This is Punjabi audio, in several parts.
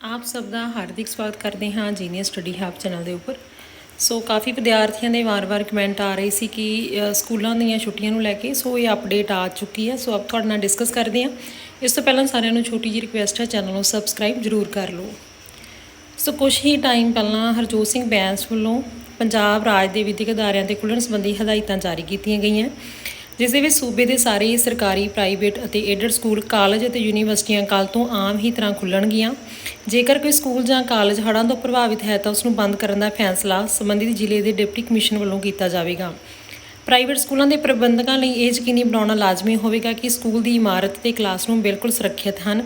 ਆਪ ਸਭ ਦਾ ਹਾਰਦਿਕ ਸਵਾਗਤ ਕਰਦੇ ਹਾਂ ਜੀਨੀਅਰ ਸਟੱਡੀ ਹੱਬ ਚੈਨਲ ਦੇ ਉੱਪਰ। ਸੋ ਕਾਫੀ ਵਿਦਿਆਰਥੀਆਂ ਦੇ ਵਾਰ-ਵਾਰ ਕਮੈਂਟ ਆ ਰਹੇ ਸੀ ਕਿ ਸਕੂਲਾਂ ਦੀਆਂ ਛੁੱਟੀਆਂ ਨੂੰ ਲੈ ਕੇ ਸੋ ਇਹ ਅਪਡੇਟ ਆ ਚੁੱਕੀ ਹੈ। ਸੋ ਆਪ ਤੁਹਾਡੇ ਨਾਲ ਡਿਸਕਸ ਕਰਦੇ ਹਾਂ। ਇਸ ਤੋਂ ਪਹਿਲਾਂ ਸਾਰਿਆਂ ਨੂੰ ਛੋਟੀ ਜਿਹੀ ਰਿਕੁਐਸਟ ਹੈ, ਚੈਨਲ ਨੂੰ ਸਬਸਕ੍ਰਾਈਬ ਜ਼ਰੂਰ ਕਰ ਲਓ। ਸੋ ਕੁਝ ਹੀ ਟਾਈਮ ਪਹਿਲਾਂ ਹਰਜੋਤ ਸਿੰਘ ਬੈਂਸ ਵੱਲੋਂ ਪੰਜਾਬ ਰਾਜ ਦੇ ਵਿਦਿਅਕ ਅਦਾਰਿਆਂ ਦੇ ਖੁੱਲ੍ਹਣ ਸੰਬੰਧੀ ਹਦਾਇਤਾਂ ਜਾਰੀ ਕੀਤੀਆਂ ਗਈਆਂ। ਜਿਸ ਦੇ ਵਿੱਚ ਸੂਬੇ ਦੇ ਸਾਰੇ ਸਰਕਾਰੀ ਪ੍ਰਾਈਵੇਟ ਅਤੇ ਏਡਡ ਸਕੂਲ ਕਾਲਜ ਅਤੇ ਯੂਨੀਵਰਸਿਟੀਆਂ ਕੱਲ੍ਹ ਤੋਂ ਆਮ ਹੀ ਤਰ੍ਹਾਂ ਖੁੱਲਣਗੀਆਂ। ਜੇਕਰ ਕੋਈ ਸਕੂਲ ਜਾਂ ਕਾਲਜ ਹੜ੍ਹਾਂ ਤੋਂ ਪ੍ਰਭਾਵਿਤ ਹੈ ਤਾਂ ਉਸ ਨੂੰ ਬੰਦ ਕਰਨ ਦਾ ਫੈਸਲਾ ਸੰਬੰਧਿਤ ਜ਼ਿਲ੍ਹੇ ਦੇ ਡਿਪਟੀ ਕਮਿਸ਼ਨ ਵੱਲੋਂ ਕੀਤਾ ਜਾਵੇਗਾ। ਪ੍ਰਾਈਵੇਟ ਸਕੂਲਾਂ ਦੇ ਪ੍ਰਬੰਧਕਾਂ ਲਈ ਇਹ ਯਕੀਨੀ ਬਣਾਉਣਾ ਲਾਜ਼ਮੀ ਹੋਵੇਗਾ ਕਿ ਸਕੂਲ ਦੀ ਇਮਾਰਤ ਤੇ ਕਲਾਸਰੂਮ ਬਿਲਕੁਲ ਸੁਰੱਖਿਅਤ ਹਨ,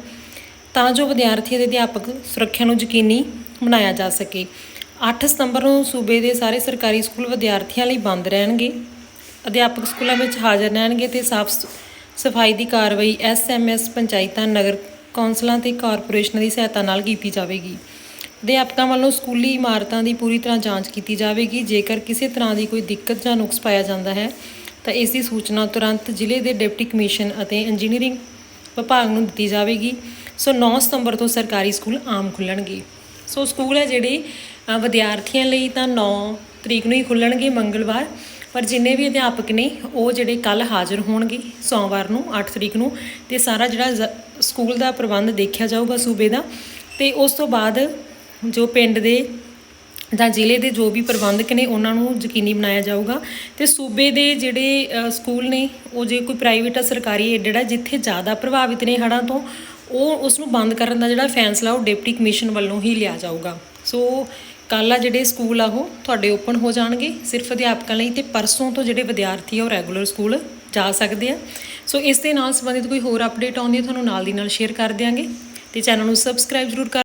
ਤਾਂ ਜੋ ਵਿਦਿਆਰਥੀ ਅਤੇ ਅਧਿਆਪਕ ਸੁਰੱਖਿਆ ਨੂੰ ਯਕੀਨੀ ਬਣਾਇਆ ਜਾ ਸਕੇ। 8 ਸਤੰਬਰ ਨੂੰ ਸੂਬੇ ਦੇ ਸਾਰੇ ਸਰਕਾਰੀ ਸਕੂਲ ਵਿਦਿਆਰਥੀਆਂ ਲਈ ਬੰਦ ਰਹਿਣਗੇ। ਅਧਿਆਪਕ ਸਕੂਲਾਂ ਵਿੱਚ ਹਾਜ਼ਰ ਰਹਿਣਗੇ ਤੇ ਸਾਫ਼ ਸਫ਼ਾਈ ਦੀ ਕਾਰਵਾਈ ਐਸਐਮਐਸ ਪੰਚਾਇਤਾਂ, ਨਗਰ ਕੌਂਸਲਾਂ ਤੇ ਕਾਰਪੋਰੇਸ਼ਨਾਂ ਦੀ ਸਹਾਇਤਾ ਨਾਲ ਕੀਤੀ ਜਾਵੇਗੀ। ਅਧਿਆਪਕਾਂ ਵੱਲੋਂ ਸਕੂਲੀ ਇਮਾਰਤਾਂ ਦੀ ਪੂਰੀ ਤਰ੍ਹਾਂ ਜਾਂਚ ਕੀਤੀ ਜਾਵੇਗੀ। ਜੇਕਰ ਕਿਸੇ ਤਰ੍ਹਾਂ ਦੀ ਕੋਈ ਦਿੱਕਤ ਜਾਂ ਨੁਕਸ ਪਾਇਆ ਜਾਂਦਾ ਹੈ, ਤਾਂ ਇਸ ਦੀ ਸੂਚਨਾ ਤੁਰੰਤ ਜ਼ਿਲ੍ਹੇ ਦੇ ਡਿਪਟੀ ਕਮਿਸ਼ਨ ਅਤੇ ਇੰਜੀਨੀਅਰਿੰਗ ਵਿਭਾਗ ਨੂੰ ਦਿੱਤੀ ਜਾਵੇਗੀ। ਸੋ 9 ਸਤੰਬਰ ਤੋਂ ਸਰਕਾਰੀ ਸਕੂਲ ਆਮ ਖੁੱਲਣਗੇ ਸੋ ਸਕੂਲ ਹੈ ਜਿਹੜੇ ਵਿਦਿਆਰਥੀਆਂ ਲਈ ਤਾਂ 9 ਤਰੀਕ ਨੂੰ ਹੀ ਖੁੱਲਣਗੇ ਮੰਗਲਵਾਰ। ਪਰ ਜਿੰਨੇ ਵੀ ਅਧਿਆਪਕ ਨੇ, ਉਹ ਜਿਹੜੇ ਕੱਲ ਹਾਜ਼ਰ ਹੋਣਗੇ ਸੋਮਵਾਰ ਨੂੰ 8 ਤਰੀਕ ਨੂੰ, ਤੇ ਸਾਰਾ ਜਿਹੜਾ ਸਕੂਲ ਦਾ ਪ੍ਰਬੰਧ ਦੇਖਿਆ ਜਾਊਗਾ ਸੂਬੇ ਦਾ, ਤੇ ਉਸ ਤੋਂ ਬਾਅਦ ਜੋ ਪਿੰਡ ਦੇ ਜਾਂ ਜ਼ਿਲ੍ਹੇ ਦੇ ਜੋ ਵੀ ਪ੍ਰਬੰਧਕ ਨੇ, ਉਹਨਾਂ ਨੂੰ ਯਕੀਨੀ ਬਣਾਇਆ ਜਾਊਗਾ। ਤੇ ਸੂਬੇ ਦੇ ਜਿਹੜੇ ਸਕੂਲ ਨੇ, ਉਹ ਜੇ ਕੋਈ ਪ੍ਰਾਈਵੇਟ ਆ, ਸਰਕਾਰੀ ਏਡਡ ਆ ਜਿੱਥੇ ਜ਼ਿਆਦਾ ਪ੍ਰਭਾਵਿਤ ਨੇ ਹੜ੍ਹਾਂ ਤੋਂ, ਉਹ ਉਸ ਨੂੰ ਬੰਦ ਕਰਨ ਦਾ ਜਿਹੜਾ ਫੈਸਲਾ ਉਹ ਡਿਪਟੀ ਕਮਿਸ਼ਨ ਵੱਲੋਂ ਹੀ ਲਿਆ ਜਾਊਗਾ। ਸੋ ਕੱਲ੍ਹ ਆ ਜਿਹੜੇ ਸਕੂਲ ਆ ਉਹ ਤੁਹਾਡੇ ਓਪਨ ਹੋ ਜਾਣਗੇ। ਸਿਰਫ ਅਧਿਆਪਕਾਂ ਲਈ ਤੇ ਪਰਸੋਂ ਤੋਂ ਜਿਹੜੇ ਵਿਦਿਆਰਥੀ ਆ ਉਹ ਰੈਗੂਲਰ ਸਕੂਲ ਜਾ ਸਕਦੇ ਆ। ਸੋ ਇਸ ਦੇ ਨਾਲ ਸੰਬੰਧਿਤ ਕੋਈ ਹੋਰ ਅਪਡੇਟ ਆਉਂਦੀ ਹੈ ਤੁਹਾਨੂੰ ਨਾਲ ਦੀ ਨਾਲ ਸ਼ੇਅਰ ਕਰ ਦਿਆਂਗੇ ਤੇ ਚੈਨਲ ਨੂੰ ਸਬਸਕ੍ਰਾਈਬ ਜ਼ਰੂਰ ਕਰ